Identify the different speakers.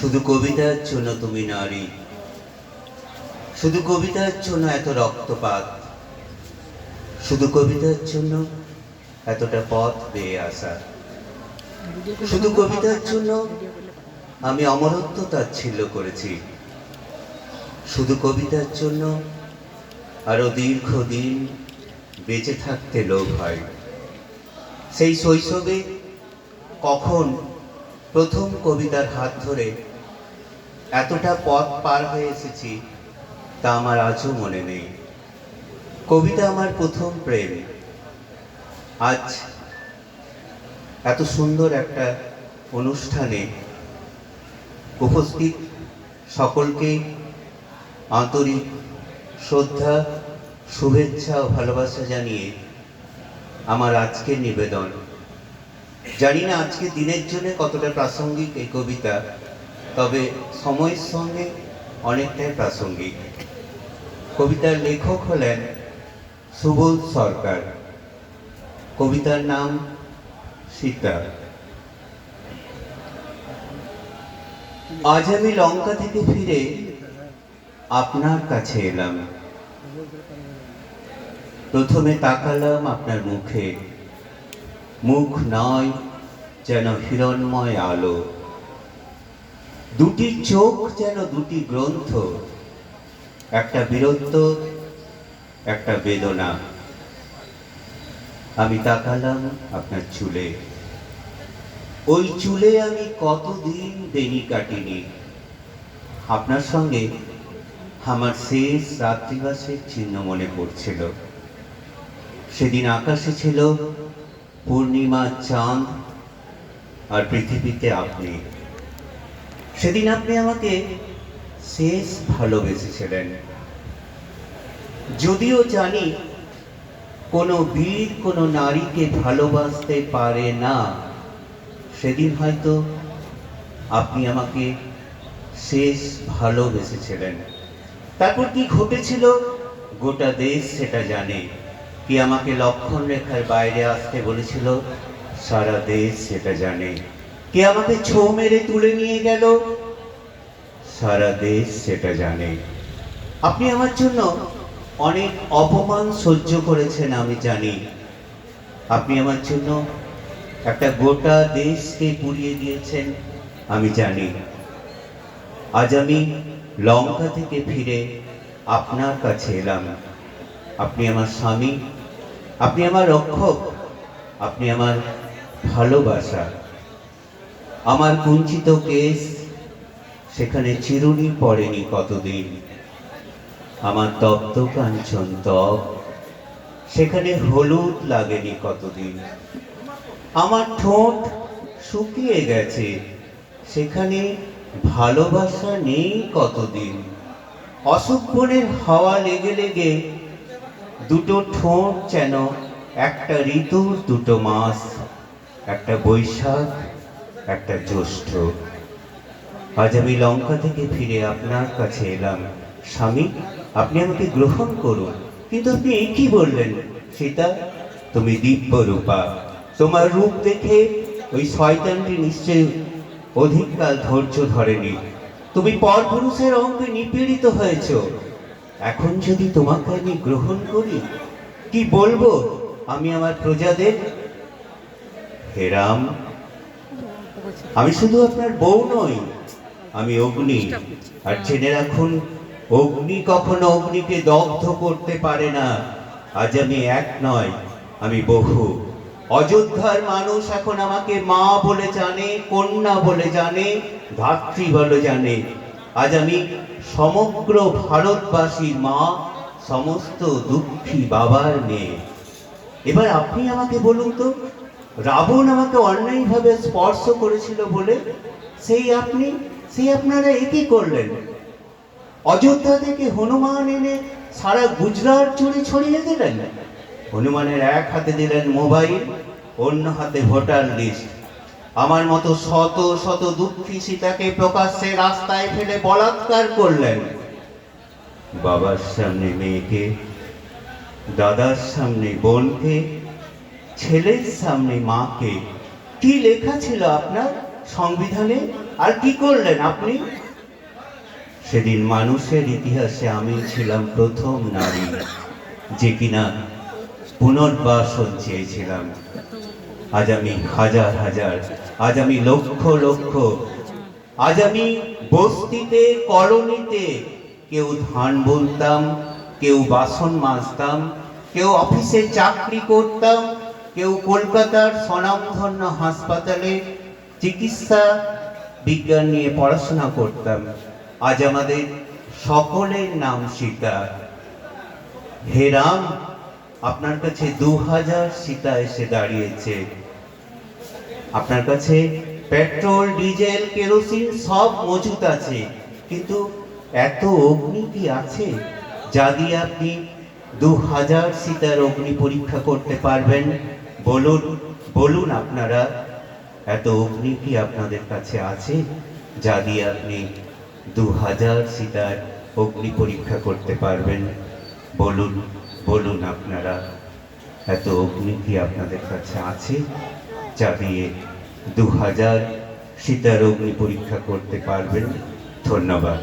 Speaker 1: শুধু কবিতার জন্য তুমি নারী। শুধু কবিতার জন্য এত রক্তপাত। শুধু কবিতার জন্য এতটা পথ বেয়ে আসা। শুধু কবিতার জন্য আমি অমরত্ব তাচ্ছিল্য করেছি। শুধু কবিতার জন্য আরও দীর্ঘদিন বেঁচে থাকতে লোভ হয়। সেই শৈশবে কখন প্রথম কবিতার হাত ধরে এতটা পথ পার হয়ে এসেছি তা আমার আজও মনে নেই। কবিতা আমার প্রথম প্রেম। আজ এত সুন্দর একটা অনুষ্ঠানে উপস্থিত সকলকে আন্তরিক শ্রদ্ধা, শুভেচ্ছা ও ভালোবাসা জানিয়ে আমার আজকের নিবেদন। জানি না আজকে দিনের জন্য কতটা প্রাসঙ্গিক এই কবিতা, তবে সময়ের সঙ্গে অনেকটাই প্রাসঙ্গিক। কবিতার লেখক হলেন সুবোধ সরকার। কবিতার নাম সীতা। আজ আমি লঙ্কা থেকে ফিরে আপনার কাছে এলাম। প্রথমে তাকালাম আপনার মুখে। মুখ নয় যেন হিরণময় আলো। দুটি চোখ যেন দুটি গ্রন্থ, একটা বীরত্ব, একটা বেদনা। আমি তাকালাম আপনার চুলে। ওই চুলে আমি কতদিন বেনি কাটিনি। আপনার সঙ্গে আমার শেষ রাত্রিবাসের চিহ্ন মনে পড়ছিল। সেদিন আকাশে ছিল পূর্ণিমা চাঁদ আর পৃথিবীতে আপনি। সেদিন আপনি আমাকে শেষ ভালোবেসেছিলেন। যদিও জানি কোনো বীর, কোনো নারীকে ভালোবাসতে পারে না, সেদিন হয়তো আপনি আমাকে শেষ ভালোবেসেছিলেন। তারপর কি ঘটেছিল? গোটা দেশ সেটা জানে। কি আমাকে লক্ষণ রেখার বাইরে আসতে বলেছিল? সারা দেশ সেটা জানে। কে আমাকে ছো মেরে তুলে নিয়ে গেল? সারা দেশ সেটা জানে। আপনি আমার জন্য অনেক অপমান সহ্য করেছেন, আমি জানি। আপনি আমার জন্য একটা গোটা দেশকে পুড়িয়ে দিয়েছেন, আমি জানি। আজ আমি লঙ্কা থেকে ফিরে আপনার কাছে এলাম। আপনি আমার স্বামী, আপনি আমার রক্ষক, আপনি আমার ভালোবাসা। আমার কুঞ্চিত কেস, সেখানে চিরুনি পড়েনি কতদিন। আমার তপ্ত কাঞ্চন তপ, সেখানে হলুদ লাগেনি কতদিন। আমার ঠোঁট শুকিয়ে গেছে, সেখানে ভালোবাসা নেই কতদিন। বনের হাওয়া লেগে লেগে দুটো ঠোঁট যেন একটা ঋতুর দুটো মাস, একটা বৈশাখ, একটা জ্যৈষ্ঠ। আজ আমি লঙ্কা থেকে ফিরে আপনার কাছে এলাম। স্বামী, আপনি আমাকে গ্রহণ করুন। কিন্তু আপনি কি বললেন? সীতা, তুমি দিব্য রূপা তোমার রূপ দেখে ওই শয়তানটি নিশ্চয়ই অধিককাল ধৈর্য ধরেনি। তুমি পরপুরুষের অঙ্গে নিপীড়িত হয়েছ। এখন যদি তোমাকে আমি গ্রহণ করি, কি বলব? আমি আমার প্রজাদের? হেরাম আমি শুধু আপনার বউ নই, আমি অগ্নি। আর জেনে রাখুন, অগ্নি কখনো অগ্নিকে দগ্ধ করতে পারে না। আজ আমি এক নয়, আমি বহু। অযোধ্যার মানুষ এখন আমাকে মা বলে জানে, কন্যা বলে জানে, ধাত্রী বলে জানে। আজ আমি সমগ্র ভারতবাসীর মা সমস্ত দুঃখী বাবার মেয়ে। এবার আপনি আমাকে বলুন তো, রাবণ আমাকে অন্যায়ভাবে স্পর্শ করেছিল বলে সেই আপনি, সেই আপনারা একই করলেন? অযোধ্যা থেকে হনুমান এনে সারা গুজরাট জুড়ে ছড়িয়ে দিলেন? হনুমানের এক হাতে দিলেন মোবাইল, অন্য হাতে ভোটার লিস্ট। আমার মতো শত শত দুঃখী সীতাকে প্রকাশ্যে রাস্তায় ফেলে বলাৎকার করলেন। বাবার সামনে মেয়েকে, দাদার সামনে বোনকে, ছেলের সামনে মাকে, কি লেখা ছিল আপনার সংবিধানে? আর কি করলেন আপনি? সেদিন মানুষের ইতিহাসে আমি ছিলাম প্রথম নারী, যে কিনা পুনর্বাসন চেয়েছিলাম। আজ আমি হাজার হাজার, আজ আমি লক্ষ লক্ষ, আজ আমি বস্তিতে, কলোনিতে কেউ ধান বলতাম কেউ বাসন মাজতাম, কেউ অফিসে চাকরি করতাম, কেউ কলকাতার স্বনামধন্য হাসপাতালে চিকিৎসা বিজ্ঞান নিয়ে পড়াশোনা করতাম। আজ আমাদের সকলের নাম সীতা। হে রাম, আপনার কাছে দু হাজার সীতা এসে দাঁড়িয়েছে। আপনার কাছে পেট্রোল, ডিজেল, কেরোসিন সব মজুত আছে। কিন্তু এত অগ্নি কি আছে? যা দিয়ে আপনি দু হাজার সীতার অগ্নি পরীক্ষা করতে পারবেন, বলুন বলুন আপনারা, এত অগ্নি কি আপনাদের কাছে আছে? যা দিয়ে আপনি দু হাজার সীতার অগ্নি পরীক্ষা করতে পারবেন, বলুন বলুন আপনারা, এত অগ্নি কি আপনাদের কাছে আছে? যা দিয়ে দু হাজার সীতার অগ্নি পরীক্ষা করতে পারবেন। ধন্যবাদ।